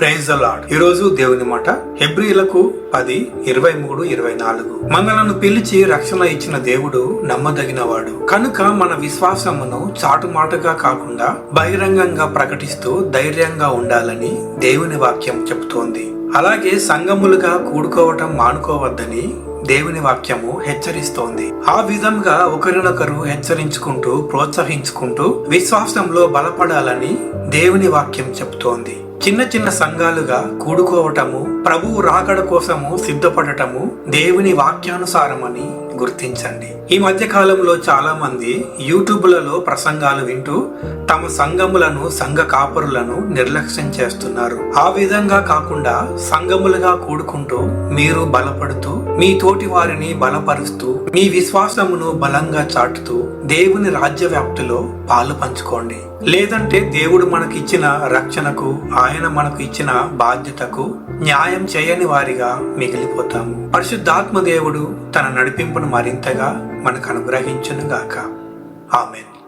Praise the lord ఈ రోజు దేవుని మాట హెబ్రిలకు పది ఇరవై మూడు ఇరవై నాలుగు. మనలను పిలిచి రక్షణ ఇచ్చిన దేవుడు నమ్మదగినవాడు. కనుక మన విశ్వాసమును చాటుమాటుగా కాకుండా బహిరంగంగా ప్రకటిస్తూ ధైర్యంగా ఉండాలని దేవుని వాక్యం చెబుతోంది అలాగే సంగములుగా కూడుకోవటం మానుకోవద్దని దేవుని వాక్యము హెచ్చరిస్తోంది. ఆ విధంగా ఒకరినొకరు హెచ్చరించుకుంటూ ప్రోత్సహించుకుంటూ విశ్వాసంలో బలపడాలని దేవుని వాక్యం చెబుతోంది చిన్న చిన్న సంఘాలుగా కూడుకోవటము ప్రభువు రాకడ కోసము సిద్ధపడటము దేవుని వాక్యానుసారమని గుర్తించండి. ఈ మధ్య కాలంలో చాలా మంది యూట్యూబ్లలో ప్రసంగాలు వింటూ తమ సంఘములను సంఘ కాపరులను నిర్లక్ష్యం చేస్తున్నారు. ఆ విధంగా కాకుండా సంఘములుగా కూడుకుంటూ మీరు బలపడుతూ మీ తోటి వారిని బలపరుస్తూ మీ విశ్వాసమును బలంగా చాటుతూ దేవుని రాజ్య వ్యాప్తిలో పాలు పంచుకోండి. లేదంటే దేవుడు మనకిచ్చిన రక్షణకు ఆయన మనకు ఇచ్చిన బాధ్యతకు న్యాయం చేయని వారిగా మిగిలిపోతాము. పరిశుద్ధాత్మ దేవుడు తన నడిపింపును మరింతగా మనకు అనుగ్రహించునుగాక. ఆమెన్.